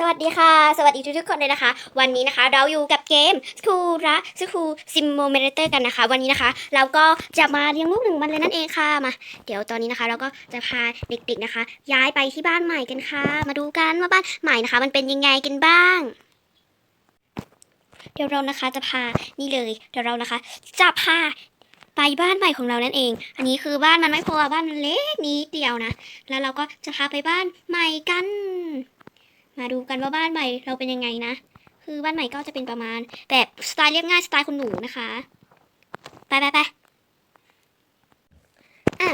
สวัสดีค่ะ สวัสดีทุกๆคนเลยนะคะ วันนี้นะคะเราอยู่กับเกมสคูระสคูซิมโมเมเตอร์กันนะคะ วันนี้นะคะ เราก็จะมาเลี้ยงลูกหนึ่งวันเลยนั่นเองค่ะมา เดี๋ยวตอนนี้นะคะ เราก็จะพาเด็กๆนะคะ ย้ายไปที่บ้านใหม่กันค่ะ มาดูกันว่าบ้านใหม่นะคะ มันเป็นยังไงกันบ้าง เดี๋ยวเรานะคะจะพานี่เลย เดี๋ยวเรานะคะ จะพาไปบ้านใหม่ของเรานั่นเอง อันนี้คือบ้านมันไม่พอบ้านมันเล็กนิดเดียวนะ แล้วเราก็จะพาไปบ้านใหม่กัน มาดูกันว่าบ้านใหม่เราเป็นยังไงนะ คือบ้านใหม่ก็จะเป็นประมาณ แบบสไตล์เรียบง่ายสไตล์คนหนูนะคะ ไปไปไปอะ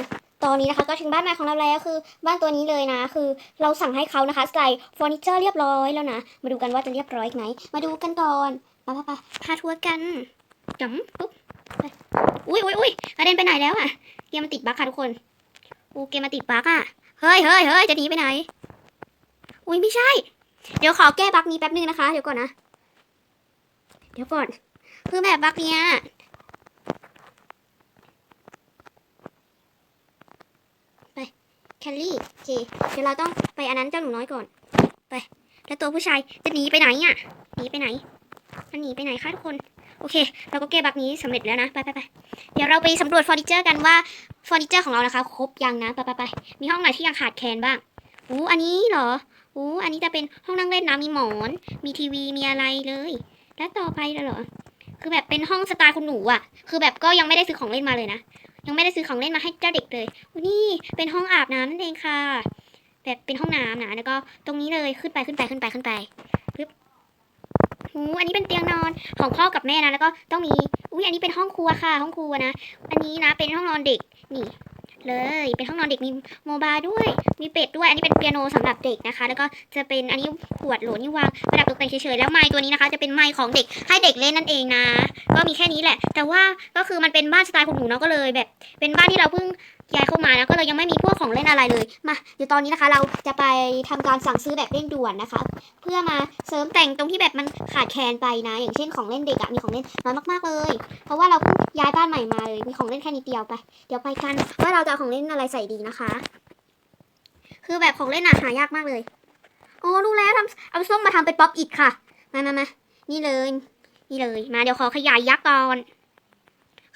ตอนนี้นะคะก็ถึงบ้านใหม่ของเราแล้วคือบ้านตัวนี้เลยนะ คือเราสั่งให้เขานะคะใส่เฟอร์นิเจอร์เรียบร้อยแล้วนะ มาดูกันว่าจะเรียบร้อยไหมมาดูกันก่อนไปไปไปพาทัวร์กันจังปุ๊บไปอุ้ยอุ้ยอุ้ยกระเด็นไปไหนแล้วอะเกมมันติดบั๊กค่ะทุกคนอูเกมมันติดบั๊กอะเฮ้ยเฮ้ยเฮ้ยจะหนีไปไหนอุ้ยไม่ใช่ เดี๋ยวขอแก้บั๊กนี้แป๊บนึงนะคะ เดี๋ยวก่อนนะ เดี๋ยวก่อน คือแบบบั๊กเนี้ยไปแคลรี่โอเคเดี๋ยวเราต้องไปอันนั้นเจ้าหนูน้อยก่อน ไป แล้วตัวผู้ชายจะหนีไปไหนอะหนีไปไหนมันหนีไปไหนคะทุกคนโอเค เราก็แก้บั๊กนี้สำเร็จแล้วนะ ไปไปไปเดี๋ยวเราไปสำรวจเฟอร์นิเจอร์กันว่าเฟอร์นิเจอร์ของเรานะคะ ครบยังนะ ไปไปไปมีห้องไหนที่ยังขาดแคลนบ้างอู้อันนี้เหรอ อู้อันนี้จะเป็นห้องนั่งเล่นนะมีหมอน มีทีวีมีอะไรเลย แล้วต่อไปแล้วเหรอ คือแบบเป็นห้องสไตล์คุณหนูอะ คือแบบก็ยังไม่ได้ซื้อของเล่นมาเลยนะ ยังไม่ได้ซื้อของเล่นมาให้เจ้าเด็กเลยอู้นี่เป็นห้องอาบน้ำนั่นเองค่ะ แบบเป็นห้องน้ำนะ แล้วก็ตรงนี้เลยขึ้นไปขึ้นไปขึ้นไปขึ้นไปปึ๊บอู้อันนี้เป็นเตียงนอนของพ่อกับแม่นะ แล้วก็ต้องมี อุ้ยอันนี้เป็นห้องครัวค่ะ ห้องครัวนะ อันนี้นะเป็นห้องนอนเด็ก นี่ เลย เป็นห้องนอนเด็กมีโมบายด้วย มีเป็ดด้วย อันนี้เป็นเปียโนสำหรับเด็กนะคะ แล้วก็จะเป็นอันนี้ขวดโหลนี่วางประดับตกแต่งเฉยๆ แล้วไม้ตัวนี้นะคะ จะเป็นไม้ของเด็กให้เด็กเล่นนั่นเองนะ ก็มีแค่นี้แหละ แต่ว่าก็คือมันเป็นบ้านสไตล์ของหนูเนาะก็เลยแบบ เป็นบ้านที่เราเพิ่งย้ายเข้ามานะก็เลยยังไม่มีพวกของเล่นอะไรเลยมาเดี๋ยวตอนนี้นะคะ เราจะไปทำการสั่งซื้อแบบเร่งด่วนนะคะ เพื่อมาเสริมแต่งตรงที่แบบมันขาดแคลนไปนะ อย่างเช่นของเล่นเด็กอะมีของเล่นน้อยมากๆเลย เพราะว่าเราเพิ่งย้ายบ้านใหม่มาเลยมีของเล่นแค่นิดเดียวไป เดี๋ยวไปกันว่าเราจะเอาของเล่นอะไรใส่ดีนะคะ คือแบบของเล่นอะหายากมากเลยโอ้รู้แล้วทำเอาส้มมาทำเป็นป๊อปอิดค่ะมามามานี่เลย นี่เลย มาเดี๋ยวขอขยายยักษ์ก่อน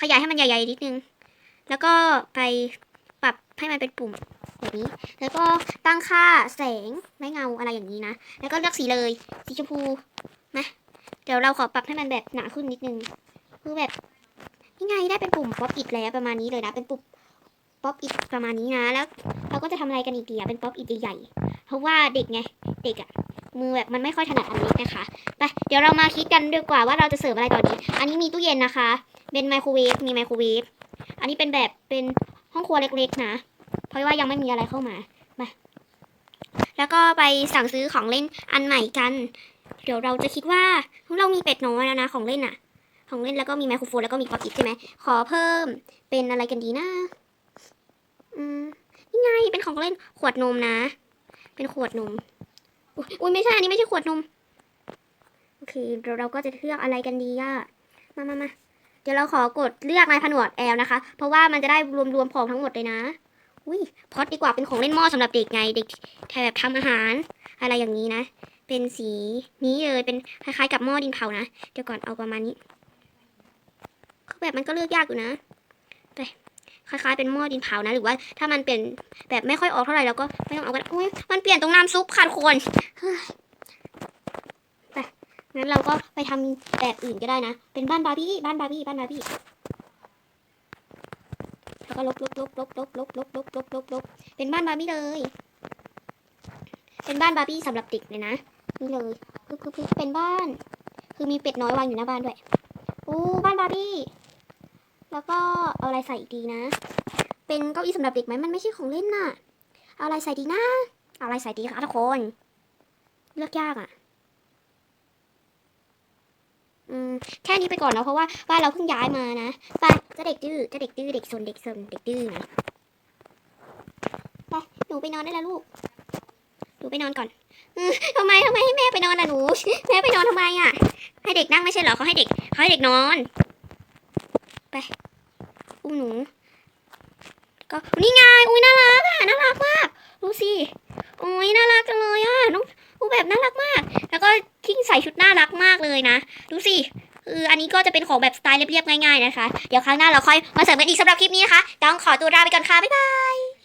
ขยายให้มันใหญ่ๆนิดนึง แล้วก็ไปปรับให้มันเป็นปุ่มแบบนี้ แล้วก็ตั้งค่าแสงไม่เงาอะไรอย่างนี้นะ แล้วก็เลือกสีเลย สีชมพูนะ เดี๋ยวเราขอปรับให้มันแบบหนาขึ้นนิดนึง คือแบบนี่ไงได้เป็นปุ่มป๊อปอิดแล้วประมาณนี้เลยนะ เป็นปุ่มป๊อปอิดประมาณนี้นะ แล้วเราก็จะทำอะไรกันอีกดีอะเป็นป๊อปอิดใหญ่ๆ เพราะว่าเด็กไง เด็กอะมือแบบมันไม่ค่อยถนัดอันเล็กนะคะ ไป เดี๋ยวเรามาคิดกันดีกว่าว่าเราจะเสริมอะไรต่อดี อันนี้มีตู้เย็นนะคะ เป็นไมโครเวฟ มีไมโครเวฟ อันนี้เป็นแบบเป็นห้องครัวเล็กๆนะ เพราะว่ายังไม่มีอะไรเข้ามา มา แล้วก็ไปสั่งซื้อของเล่นอันใหม่กัน เดี๋ยวเราจะคิดว่าเรามีเป็ดน้อยแล้วนะของเล่นอะของเล่นแล้วก็มีไมโครโฟนแล้วก็มีป๊อปอิดใช่ไหม ขอเพิ่มเป็นอะไรกันดีนะ อืมนี่ไงเป็นของเล่นขวดนมนะ เป็นขวดนม อุ้ยไม่ใช่ อันนี้ไม่ใช่ขวดนม โอเคเดี๋ยวเราก็จะเลือกอะไรกันดีอะมามามา ดี๋ยวเราขอกดเลือกในผนวดแอลนะคะ เพราะว่ามันจะได้รวมๆของทั้งหมดเลยนะอุ้ยพอดดีกว่าเป็นของเล่นหม้อสำหรับเด็กไงเด็กแถบทำอาหาร อะไรอย่างนี้นะ เป็นสีนี้เลยเป็นคล้ายๆกับหม้อดินเผานะเดี๋ยวก่อนเอาประมาณนี้คือแบบมันก็เลือกยากอยู่นะไปคล้ายๆเป็นหม้อดินเผานะ หรือว่าถ้ามันเปลี่ยนแบบไม่ค่อยออกเท่าไหร่เราก็ไม่ต้องเอาก็ได้อุ้ยมันเปลี่ยนตรงน้ำซุปค่ะทุกคน งั้นเราก็ไปทำแบบอื่นก็ได้นะ เป็นบ้านบาร์บี้บ้านบาร์บี้บ้านบาร์บี้แล้วก็ลบลบลบลบลบลบลบลบลบลบลบเป็นบ้านบาร์บี้เลย เป็นบ้านบาร์บี้สำหรับเด็กเลยนะนี่เลยคือคือคือเป็นบ้าน คือมีเป็ดน้อยวางอยู่หน้าบ้านด้วยอู้บ้านบาร์บี้แล้วก็เอาอะไรใส่อีกดีนะ เป็นเก้าอี้สำหรับเด็กไหมมันไม่ใช่ของเล่นน่ะ เอาอะไรใส่ดีนะ เอาอะไรใส่ดีคะทุกคน เลือกยากอะ อืมแค่นี้ไปก่อนนะเพราะว่าบ้านเราเพิ่งย้ายมานะไปเจะเด็กดื้อเจะเด็กดื้อเด็กซนเด็กซนเด็กดื้อนะไปหนูไปนอนได้แล้วลูกหนูไปนอนก่อนอทำไมทำไมให้แม่ไปนอนล่ะหนู แม่ไปนอนทำไมอะ ให้เด็กนั่งไม่ใช่เหรอเขาให้เด็กเขาให้เด็กนอน ไป อุ้มหนู ก็นี่ไง อุ้ยน่ารักอะน่ารักมาก ดูสิ อุ้ยน่ารักจังเลยอะน้องอูแบบน่ารักมาก แล้วก็ิงใส่ชุดน่ารักมากเลยนะ ดูสิคืออันนี้ก็จะเป็นของแบบสไตล์เรียบๆง่ายๆนะคะ เดี๋ยวครั้งหน้าเราค่อยมาเสริมกันอีกสำหรับคลิปนี้นะคะ ต้องขอตัวลาไปก่อนค่ะ บ๊ายบาย